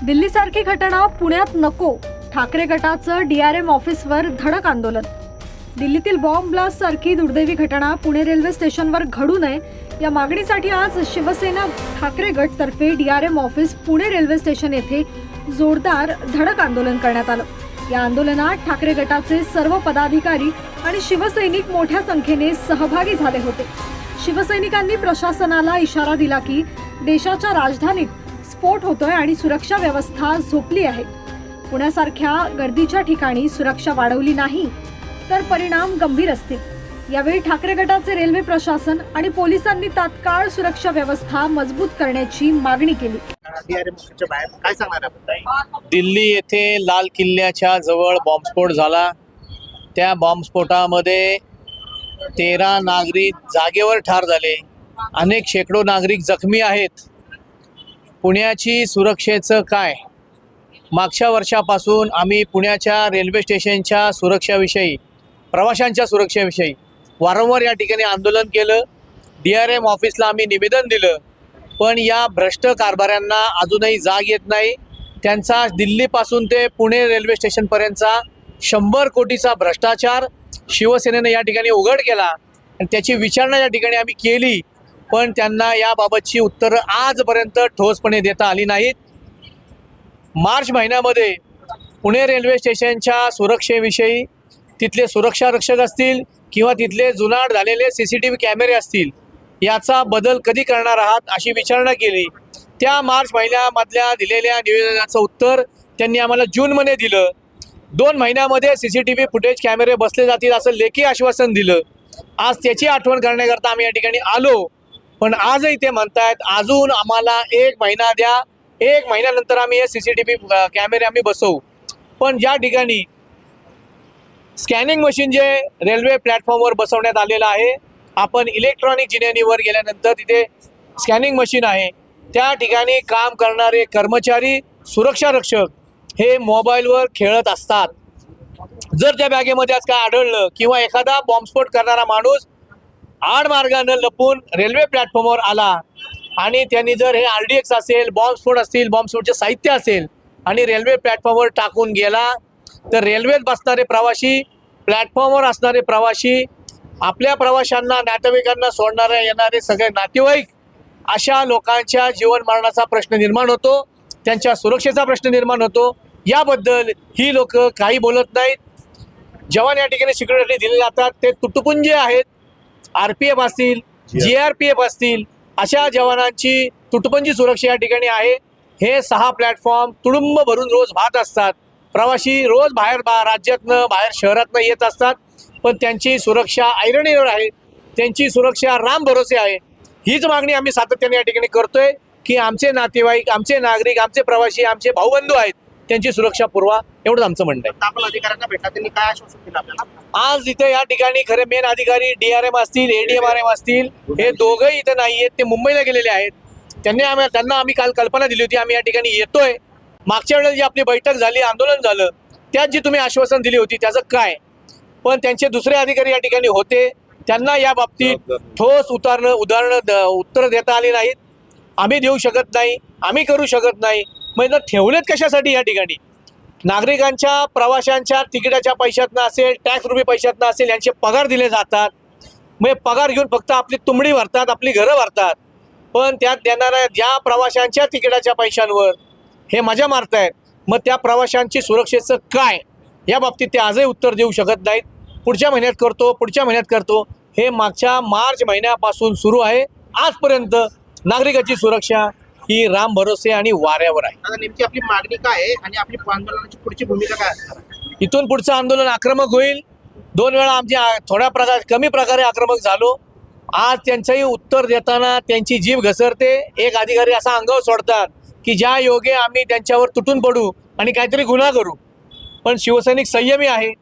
दिल्लीसारखी घटना पुण्यात नको. ठाकरे गटाचं डीआरएम ऑफिसवर धडक आंदोलन. दिल्लीतील बॉम्ब ब्लास्ट सारखी दुर्दैवी घटना पुणे रेल्वे स्टेशनवर घडू नये. या मागणीसाठी आज शिवसेना ठाकरे गट तर्फे DRM office Pune railway station येथे जोरदार धडक आंदोलन करण्यात आलं. या आंदोलनात ठाकरे गटाचे सर्व पदाधिकारी आणि शिवसैनिक मोठ्या संख्येने सहभागी झाले होते. शिवसैनिकांनी प्रशासनाला इशारा दिला की देशाच्या राजधानीत स्फोट होतोय आणि सुरक्षा व्यवस्था झोपली आहे. पुण्यासारख्या गर्दीच्या ठिकाणी सुरक्षा वाढवली नाही तर परिणाम गंभीर असतील. यावेळी ठाकरे गटाचे रेल्वे प्रशासन आणि पोलिसांनी तात्काळ सुरक्षा व्यवस्था मजबूत करण्याची मागणी केली. दिल्ली येथे लाल किल्ल्याच्या जवळ बॉम्बस्फोट झाला. त्या बॉम्बस्फोटामध्ये तेरा नागरिक जागेवर ठार झाले. अनेक शेकडो नागरिक जखमी आहेत. पुण्याची सुरक्षेचं काय? मागच्या वर्षापासून आम्ही पुण्याच्या रेल्वे स्टेशनच्या सुरक्षाविषयी प्रवाशांच्या सुरक्षेविषयी वारंवार या ठिकाणी आंदोलन केलं. डी आर एम ऑफिसला आम्ही निवेदन दिलं. पण या भ्रष्ट कारभाऱ्यांना अजूनही जाग येत नाही. त्यांचा दिल्लीपासून ते पुणे रेल्वे स्टेशनपर्यंतचा शंभर कोटीचा भ्रष्टाचार शिवसेनेनं या ठिकाणी उघड केला. आणि त्याची विचारणा या ठिकाणी आम्ही केली. पण त्यांना याबाबतची उत्तरं आजपर्यंत ठोसपणे देता आली नाहीत. मार्च महिन्यामध्ये पुणे रेल्वे स्टेशनच्या सुरक्षेविषयी तिथले सुरक्षा रक्षक असतील किंवा तिथले जुनाट झालेले सी सी टी व्ही कॅमेरे असतील याचा बदल कधी करणार आहात अशी विचारणा केली. त्या मार्च महिन्यामधल्या दिलेल्या निवेदनाचं उत्तर त्यांनी आम्हाला जूनमध्ये दिलं. दोन महिन्यामध्ये C C T V footage कॅमेरे बसले जातील असं लेखी आश्वासन दिलं. आज त्याची आठवण करण्याकरता आम्ही या ठिकाणी आलो. पण आजही ते म्हणतायत अजून आम्हाला एक महिना द्या. एक महिन्यानंतर आम्ही हे सी सी टी व्ही कॅमेरे आम्ही बसवू. पण ज्या ठिकाणी स्कॅनिंग मशीन जे रेल्वे प्लॅटफॉर्मवर बसवण्यात आलेलं आहे आपण इलेक्ट्रॉनिक जिन्यानीवर गेल्यानंतर तिथे स्कॅनिंग मशीन आहे. त्या ठिकाणी काम करणारे कर्मचारी सुरक्षा रक्षक हे मोबाईलवर खेळत असतात. जर त्या बॅगेमध्ये आज काय आढळलं किंवा एखादा बॉम्बस्फोट करणारा माणूस आडमार्गानं लपून रेल्वे प्लॅटफॉर्मवर आला. आणि त्यांनी जर हे आर डी एक्स असेल बॉम्बस्फोट असतील बॉम्बस्फोटचे साहित्य असेल आणि रेल्वे प्लॅटफॉर्मवर टाकून गेला तर रेल्वेत बसणारे प्रवाशी प्लॅटफॉर्मवर असणारे प्रवाशी आपल्या प्रवाशांना नातेवाईकांना सोडणारे येणारे सगळे नातेवाईक अशा लोकांच्या जीवनमरणाचा प्रश्न निर्माण होतो त्यांच्या सुरक्षेचा प्रश्न निर्माण होतो. याबद्दल ही लोक काही बोलत नाहीत. जवान या ठिकाणी सिक्युरिटी दिले जातात. ते तुटपुंजे आहेत. आर पी एफ असतील जी आर पी एफ असतील अशा जवानांची तुटपुंजी सुरक्षा या ठिकाणी आहे. हे सहा प्लॅटफॉर्म तुडुंब भरून रोज वाहत असतात. प्रवासी रोज बाहेर बा राज्यातनं बाहेर शहरातनं येत असतात. पण त्यांची सुरक्षा ऐरणीवर आहे. त्यांची सुरक्षा राम भरोसे आहे. हीच मागणी आम्ही सातत्याने या ठिकाणी करतोय की आमचे नातेवाईक आमचे नागरिक आमचे प्रवासी आमचे भाऊबंधू आहेत त्यांची सुरक्षा पुरवा एवढंच आमचं म्हणणं आहे. आपण अधिकाऱ्यांना भेटला. त्यांनी काय आश्वासन दिलं आपल्याला? आज इथे या ठिकाणी खरे मेन अधिकारी डी आर एम असतील एडीएमआर एम असतील हे दोघंही इथं नाही आहेत ते मुंबईला गेलेले आहेत. त्यांनी आम्ही त्यांना आम्ही काल कल्पना दिली होती आम्ही या ठिकाणी येतोय. मागच्या वेळेला जी आपली बैठक झाली आंदोलन झालं त्यात जी तुम्ही आश्वासन दिली होती त्याचं काय? पण त्यांचे दुसरे अधिकारी या ठिकाणी होते. त्यांना या बाबतीत ठोस उतारणं उदाहरणं उत्तरं देता आली नाहीत. आम्ही देऊ शकत नाही. आम्ही करू शकत नाही. म्हणजे ठेवलेत कशासाठी या ठिकाणी? नागरिकांच्या प्रवाशांच्या तिकिटाच्या पैशातनं असेल टॅक्स रुपये पैशातनं असेल यांचे पगार दिले जातात. मग पगार घेऊन फक्त आपली तुंबडी भरतात आपली घरं भरतात. पण त्यात देणाऱ्या ज्या प्रवाशांच्या तिकिटाच्या पैशांवर हे मजा मारतायत मग त्या प्रवाशांची सुरक्षेचं काय? या बाबतीत ते आजही उत्तर देऊ शकत नाहीत. पुढच्या महिन्यात करतो पुढच्या महिन्यात करतो. हे मागच्या मार्च महिन्यापासून सुरू आहे. आजपर्यंत नागरिकाची सुरक्षा ही राम भरोसे आणि वाऱ्यावर आहे. आता नेमकी आपली मागणी काय आहे आणि आपली आंदोलनाची पुढची भूमिका काय असणार आहे? इथून पुढचं आंदोलन आक्रमक होईल. दोन वेळा आमची आ- थोड्या प्रकार कमी प्रकारे आक्रमक झालो. आज त्यांचंही उत्तर देताना त्यांची जीभ घसरते. एक अधिकारी असा अंगावर सोडतात की ज्या योगे आम्ही त्यांच्यावर तुटून पडू आणि काहीतरी गुन्हा करू. पण शिवसैनिक संयमी आहे.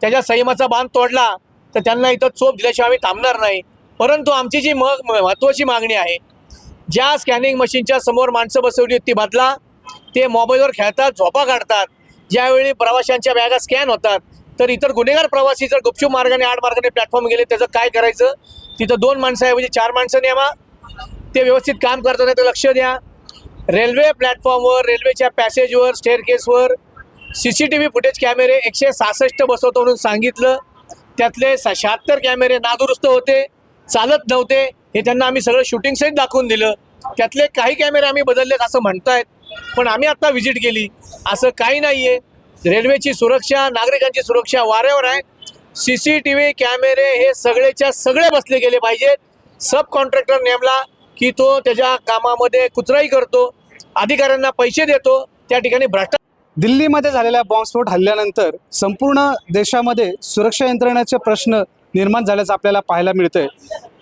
त्याच्या संयमाचा बांध तोडला तर त्यांना इथं चोप दिल्याशिवाय आम्ही थांबणार नाही. परंतु आमची जी मग महत्त्वाची मागणी आहे ज्या स्कॅनिंग मशीनच्या समोर माणसं बसवली होती ती बदला ते मोबाईलवर खेळतात झोपा काढतात. ज्यावेळी प्रवाशांच्या बॅगा स्कॅन होतात तर इतर गुन्हेगार प्रवासी जर गुपचूप मार्गाने आठ मार्गाने प्लॅटफॉर्म गेले त्याचं काय करायचं? तिथं दोन माणसं ऐवजी चार माणसं नेमा ते व्यवस्थित काम करताना तर लक्ष द्या. रेल्वे प्लॅटफॉर्मवर रेल्वेच्या पॅसेजवर स्टेअरकेसवर C C T V footage कॅमेरे एकशे सहासष्ट बसवतो म्हणून सांगितलं. त्यातले शहात्तर कॅमेरे नादुरुस्त होते चालत नव्हते. हे त्यांना आम्ही सगळं शूटिंगसहित दाखवून दिलं. त्यातले काही कॅमेरे आम्ही बदललेत असं म्हणतायत. पण आम्ही आत्ता व्हिजिट केली. असं काही नाही आहे रेल्वेची सुरक्षा नागरिकांची सुरक्षा वाऱ्यावर आहे. सी सी टी व्ही कॅमेरे हे सगळेच्या सगळे बसले गेले पाहिजेत. सब कॉन्ट्रॅक्टर नेमला की तो त्याच्या कामामध्ये कुचराई करतो. अधिकाऱ्यांना पैसे देतो. त्या ठिकाणी भ्रष्टाचार दिल्लीमध्ये झालेल्या बॉम्बस्फोट हल्ल्यानंतर संपूर्ण देशामध्ये सुरक्षा यंत्रणेचे प्रश्न निर्माण झाल्याचं आपल्याला पाहायला मिळतंय.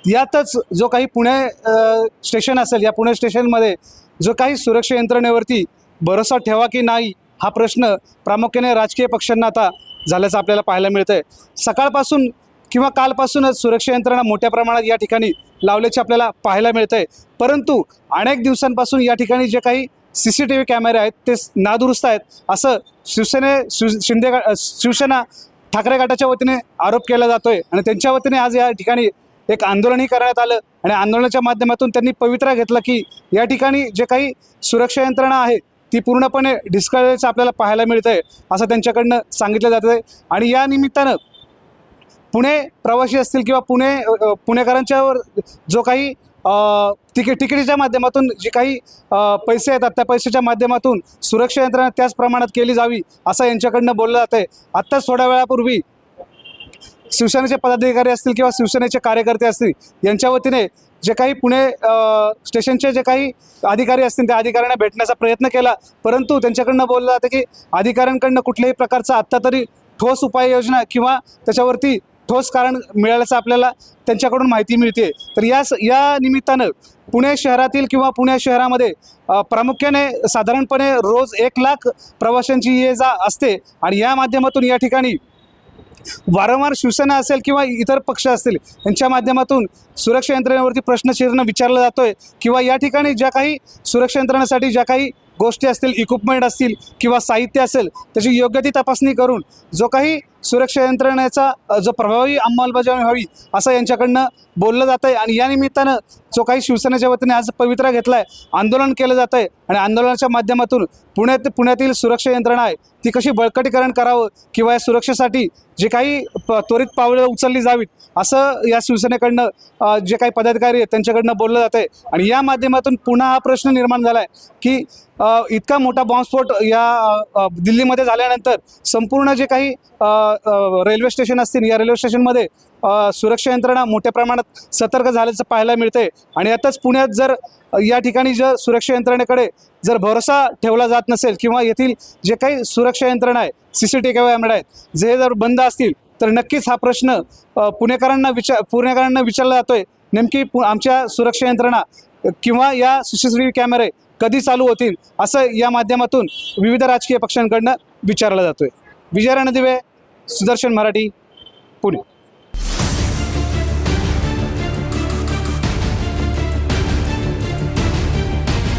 यातच जो काही पुणे स्टेशन असेल या पुणे स्टेशनमध्ये जो काही सुरक्षा यंत्रणेवरती भरोसा ठेवा की नाही हा प्रश्न प्रामुख्याने राजकीय पक्षांना आता झाल्याचं आपल्याला पाहायला मिळतं आहे सकाळपासून किंवा कालपासूनच सुरक्षा यंत्रणा मोठ्या प्रमाणात या ठिकाणी लावल्याचे आपल्याला पाहायला मिळतं आहे परंतु अनेक दिवसांपासून या ठिकाणी जे काही सी सी टी व्ही कॅमेरे आहेत ते नादुरुस्त आहेत असं शिवसेने शिव शिंदे शिवसेना ठाकरे गटाच्या वतीने आरोप केला जातोय. आणि त्यांच्या वतीने आज या ठिकाणी एक आंदोलनही करण्यात आलं आणि आंदोलनाच्या माध्यमातून त्यांनी पवित्रा घेतला की या ठिकाणी जे काही सुरक्षा यंत्रणा आहे ती पूर्णपणे डिस्कळल्याचं आपल्याला पाहायला मिळतंय असं त्यांच्याकडनं सांगितलं जातं आहे आणि या निमित्तानं पुणे प्रवासी असतील किंवा पुणे पुणेकरांच्यावर जो काही तिकीट तिकिटीच्या माध्यमातून जे काही पैसे येतात त्या पैशाच्या माध्यमातून सुरक्षा यंत्रणा त्याच प्रमाणात केली जावी असं यांच्याकडनं बोललं जातं आहे आत्ताच थोड्या वेळापूर्वी शिवसेनेचे पदाधिकारी असतील किंवा शिवसेनेचे कार्यकर्ते असतील यांच्या वतीने जे काही पुणे स्टेशनचे जे काही अधिकारी असतील त्या अधिकाऱ्यांना भेटण्याचा प्रयत्न केला. परंतु त्यांच्याकडनं बोललं जातं की अधिकाऱ्यांकडनं कुठल्याही प्रकारचा आत्ता तरी ठोस उपाययोजना किंवा त्याच्यावरती ठोस कारण मिळाल्याचं आपल्याला त्यांच्याकडून माहिती मिळते तर या या निमित्तानं पुणे शहरातील किंवा पुणे शहरामध्ये प्रामुख्याने साधारणपणे रोज एक लाख प्रवाशांची ये जा असते. आणि या माध्यमातून या ठिकाणी वारंवार शिवसेना असेल किंवा इतर पक्ष असतील यांच्या माध्यमातून सुरक्षा यंत्रणेवरती प्रश्नचिन्ह विचारला जातोय किंवा या ठिकाणी ज्या काही सुरक्षा यंत्रणेसाठी ज्या काही गोष्टी असतील इक्विपमेंट असतील किंवा साहित्य असेल त्याची योग्य ती तपासणी करून जो काही सुरक्षा यंत्रणेचा जो प्रभावी अंमलबजावणी व्हावी असं यांच्याकडनं बोललं जातं आहे आणि या निमित्तानं जो काही शिवसेनेच्या वतीने आज पवित्रा घेतला आहे आंदोलन केलं जातं आहे आणि आंदोलनाच्या माध्यमातून पुण्यात पुण्यातील सुरक्षा यंत्रणा आहे ती कशी बळकटीकरण करावं किंवा या सुरक्षेसाठी जे काही प त्वरित पावलं उचलली जावीत असं या शिवसेनेकडनं जे काही पदाधिकारी आहेत त्यांच्याकडनं बोललं जातं आहे आणि या माध्यमातून पुन्हा हा प्रश्न निर्माण झाला आहे की इतका मोठा बॉम्बस्फोट या दिल्लीमध्ये झाल्यानंतर संपूर्ण जे काही रेल्वे स्टेशन असतील या रेल्वे स्टेशनमध्ये सुरक्षा यंत्रणा मोठ्या प्रमाणात सतर्क झाल्याचं पाहायला मिळते आणि आताच पुण्यात जर या ठिकाणी जर सुरक्षा यंत्रणेकडे जर भरोसा ठेवला जात नसेल किंवा येथील जे काही सुरक्षा यंत्रणा आहे C C T V camera आहेत जे जर बंद असतील तर नक्कीच हा प्रश्न पुणेकरांना विचार पुणेकरांना विचारला जातोय. नेमकी पु आमच्या सुरक्षा यंत्रणा किंवा या सी सी टी व्ही कॅमेरे कधी चालू होतील असं या माध्यमातून विविध राजकीय पक्षांकडनं विचारला जातोय. विजय रणदिवे सुदर्शन मराठी पुणे.